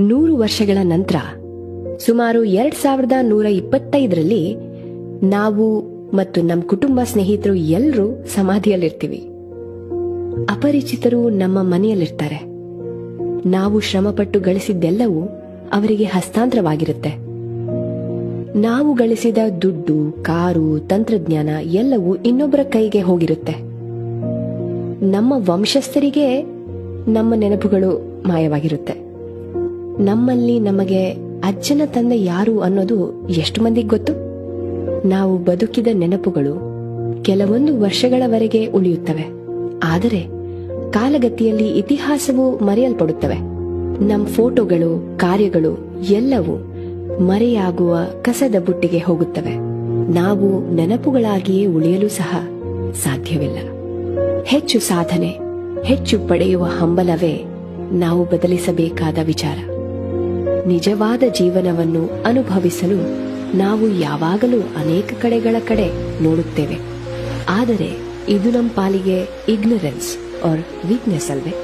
ನೂರು ವರ್ಷಗಳ ನಂತರ, ಸುಮಾರು ಎರಡ್ ಸಾವಿರದ ನೂರ ಇಪ್ಪತ್ತೈದರಲ್ಲಿ ನಾವು ಮತ್ತು ನಮ್ಮ ಕುಟುಂಬ ಸ್ನೇಹಿತರು ಎಲ್ಲರೂ ಸಮಾಧಿಯಲ್ಲಿರ್ತೀವಿ. ಅಪರಿಚಿತರು ನಮ್ಮ ಮನೆಯಲ್ಲಿರ್ತಾರೆ. ನಾವು ಶ್ರಮಪಟ್ಟು ಗಳಿಸಿದ್ದೆಲ್ಲವೂ ಅವರಿಗೆ ಹಸ್ತಾಂತರವಾಗಿರುತ್ತೆ. ನಾವು ಗಳಿಸಿದ ದುಡ್ಡು, ಕಾರು, ತಂತ್ರಜ್ಞಾನ ಎಲ್ಲವೂ ಇನ್ನೊಬ್ಬರ ಕೈಗೆ ಹೋಗಿರುತ್ತೆ. ನಮ್ಮ ವಂಶಸ್ಥರಿಗೆ ನಮ್ಮ ನೆನಪುಗಳು ಮಾಯವಾಗಿರುತ್ತೆ. ನಮ್ಮಲ್ಲಿ ನಮಗೆ ಅಜ್ಜನ ತಂದೆ ಯಾರು ಅನ್ನೋದು ಎಷ್ಟು ಮಂದಿಗೆ ಗೊತ್ತು? ನಾವು ಬದುಕಿದ ನೆನಪುಗಳು ಕೆಲವೊಂದು ವರ್ಷಗಳವರೆಗೆ ಉಳಿಯುತ್ತವೆ. ಆದರೆ ಕಾಲಗತಿಯಲ್ಲಿ ಇತಿಹಾಸವು ಮರೆಯಲ್ಪಡುತ್ತವೆ. ನಮ್ಮ ಫೋಟೋಗಳು, ಕಾರ್ಯಗಳು ಎಲ್ಲವೂ ಮರೆಯಾಗುವ ಕಸದ ಬುಟ್ಟಿಗೆ ಹೋಗುತ್ತವೆ. ನಾವು ನೆನಪುಗಳಾಗಿಯೇ ಉಳಿಯಲು ಸಹ ಸಾಧ್ಯವಿಲ್ಲ. ಹೆಚ್ಚು ಸಾಧನೆ, ಹೆಚ್ಚು ಪಡೆಯುವ ಹಂಬಲವೇ ನಾವು ಬದಲಿಸಬೇಕಾದ ವಿಚಾರ. ನಿಜವಾದ ಜೀವನವನ್ನು ಅನುಭವಿಸಲು ನಾವು ಯಾವಾಗಲೂ ಅನೇಕ ಕಡೆಗಳ ಕಡೆ ನೋಡುತ್ತೇವೆ. ಆದರೆ ಇದು ನಮ್ಮ ಪಾಲಿಗೆ ಇಗ್ನರೆನ್ಸ್ ಆರ್ ವೀಕ್ನೆಸ್ ಅಲ್ವೇ?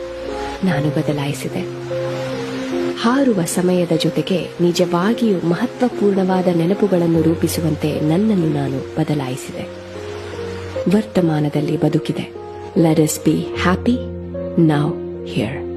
ನಾನು ಬದಲಾಯಿಸಿದೆ. ಹಾರುವ ಸಮಯದ ಜೊತೆಗೆ ನಿಜವಾಗಿಯೂ ಮಹತ್ವಪೂರ್ಣವಾದ ನೆನಪುಗಳನ್ನು ರೂಪಿಸುವಂತೆ ನನ್ನನ್ನು ನಾನು ಬದಲಾಯಿಸಿದೆ. ವರ್ತಮಾನದಲ್ಲಿ ಬದುಕಿದೆ. Let us be happy now here